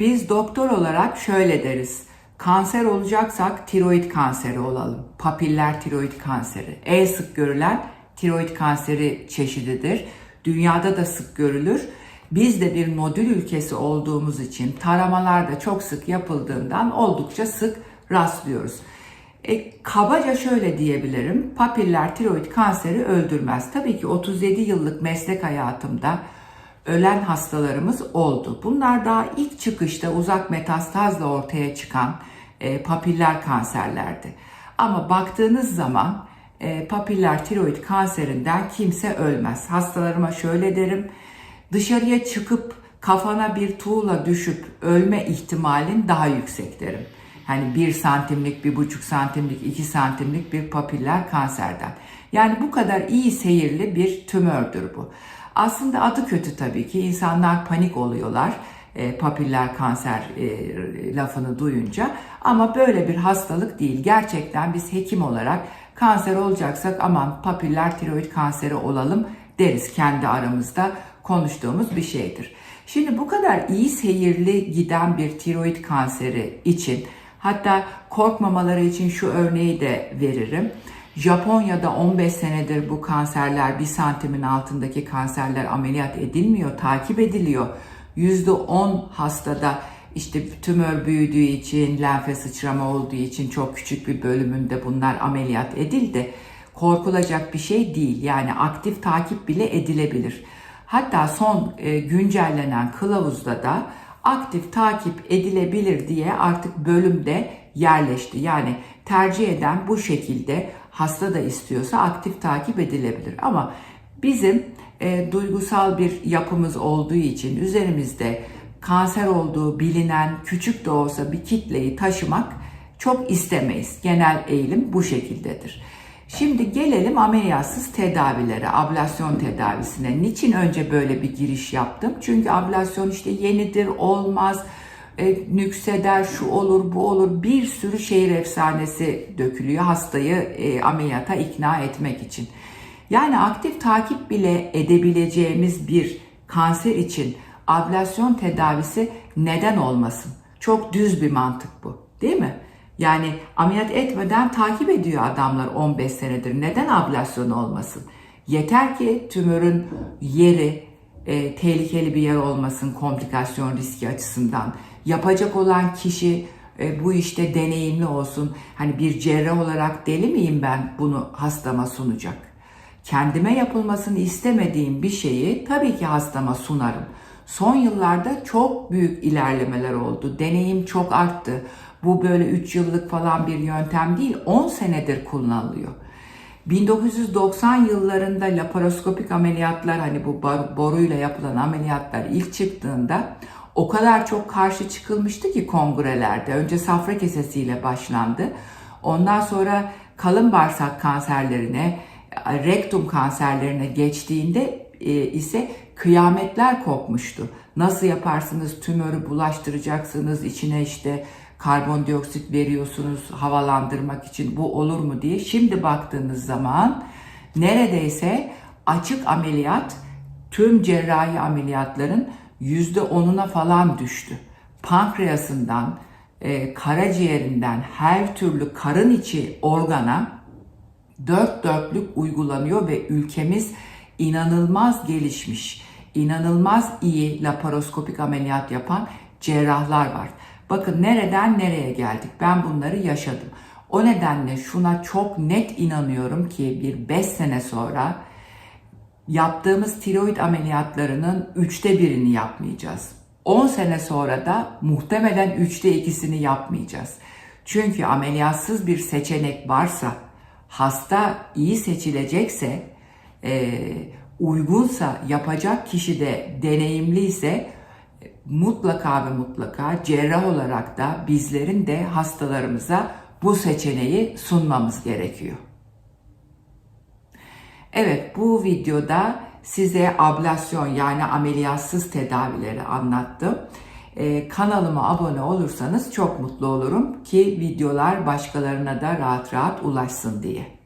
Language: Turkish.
Biz doktor olarak şöyle deriz. Kanser olacaksak tiroid kanseri olalım. Papiller tiroid kanseri. En sık görülen tiroid kanseri çeşididir. Dünyada da sık görülür. Biz de bir nodül ülkesi olduğumuz için taramalar da çok sık yapıldığından oldukça sık rastlıyoruz. E, kabaca şöyle diyebilirim. Papiller tiroid kanseri öldürmez. Tabii ki 37 yıllık meslek hayatımda ölen hastalarımız oldu. Bunlar daha ilk çıkışta uzak metastazla ortaya çıkan e, papiller kanserlerdi. Ama baktığınız zaman e, papiller tiroid kanserinden kimse ölmez. Hastalarıma şöyle derim. Dışarıya çıkıp kafana bir tuğla düşüp ölme ihtimalin daha yüksek derim. Hani 1 santimlik, 1,5 santimlik, 2 santimlik bir papiller kanserden. Yani bu kadar iyi seyirli bir tümördür bu. Aslında adı kötü tabii ki. İnsanlar panik oluyorlar e, papiller kanser e, lafını duyunca. Ama böyle bir hastalık değil. Gerçekten biz hekim olarak kanser olacaksak aman papiller tiroid kanseri olalım deriz kendi aramızda konuştuğumuz bir şeydir. Şimdi bu kadar iyi seyirli giden bir tiroid kanseri için hatta korkmamaları için şu örneği de veririm. Japonya'da 15 senedir bu kanserler bir santimin altındaki kanserler ameliyat edilmiyor, takip ediliyor. %10 hastada işte tümör büyüdüğü için, lenfe sıçrama olduğu için çok küçük bir bölümünde bunlar ameliyat edildi. Korkulacak bir şey değil. Yani aktif takip bile edilebilir. Hatta son e, güncellenen kılavuzda da aktif takip edilebilir diye artık bölümde yerleşti. Yani tercih eden bu şekilde hasta da istiyorsa aktif takip edilebilir. Ama bizim e, duygusal bir yapımız olduğu için üzerimizde kanser olduğu bilinen küçük de olsa bir kitleyi taşımak çok istemeyiz. Genel eğilim bu şekildedir. Şimdi gelelim ameliyatsız tedavilere, ablasyon tedavisine. Niçin önce böyle bir giriş yaptım? Çünkü ablasyon işte yenidir, olmaz, e, nükseder, şu olur, bu olur. Bir sürü şehir efsanesi dökülüyor hastayı e, ameliyata ikna etmek için. Yani aktif takip bile edebileceğimiz bir kanser için ablasyon tedavisi neden olmasın? Çok düz bir mantık bu, değil mi? Yani ameliyat etmeden takip ediyor adamlar 15 senedir. Neden ablasyon olmasın? Yeter ki tümörün yeri e, tehlikeli bir yer olmasın komplikasyon riski açısından. Yapacak olan kişi e, bu işte deneyimli olsun. Hani bir cerrah olarak deli miyim ben bunu hastama sunacak? Kendime yapılmasını istemediğim bir şeyi tabii ki hastama sunarım. Son yıllarda çok büyük ilerlemeler oldu. Deneyim çok arttı. Bu böyle 3 yıllık falan bir yöntem değil, 10 senedir kullanılıyor. 1990 yıllarında laparoskopik ameliyatlar hani bu boruyla yapılan ameliyatlar ilk çıktığında o kadar çok karşı çıkılmıştı ki kongrelerde. Önce safra kesesiyle başlandı. Ondan sonra kalın bağırsak kanserlerine, rektum kanserlerine geçtiğinde e, ise kıyametler kopmuştu. Nasıl yaparsınız tümörü bulaştıracaksınız içine işte karbondioksit veriyorsunuz havalandırmak için bu olur mu diye. Şimdi baktığınız zaman neredeyse açık ameliyat tüm cerrahi ameliyatların %10'una falan düştü. Pankreasından, e, karaciğerinden her türlü karın içi organa dört dörtlük uygulanıyor ve ülkemiz inanılmaz gelişmiş, inanılmaz iyi laparoskopik ameliyat yapan cerrahlar var. Bakın nereden nereye geldik. Ben bunları yaşadım. O nedenle şuna çok net inanıyorum ki bir 5 sene sonra yaptığımız tiroid ameliyatlarının üçte birini yapmayacağız. 10 sene sonra da muhtemelen üçte ikisini yapmayacağız. Çünkü ameliyatsız bir seçenek varsa, hasta iyi seçilecekse, uygunsa, yapacak kişi de deneyimliyse mutlaka ve mutlaka cerrah olarak da bizlerin de hastalarımıza bu seçeneği sunmamız gerekiyor. Evet bu videoda size ablasyon yani ameliyatsız tedavileri anlattım. Ee, kanalıma abone olursanız çok mutlu olurum ki videolar başkalarına da rahat rahat ulaşsın diye.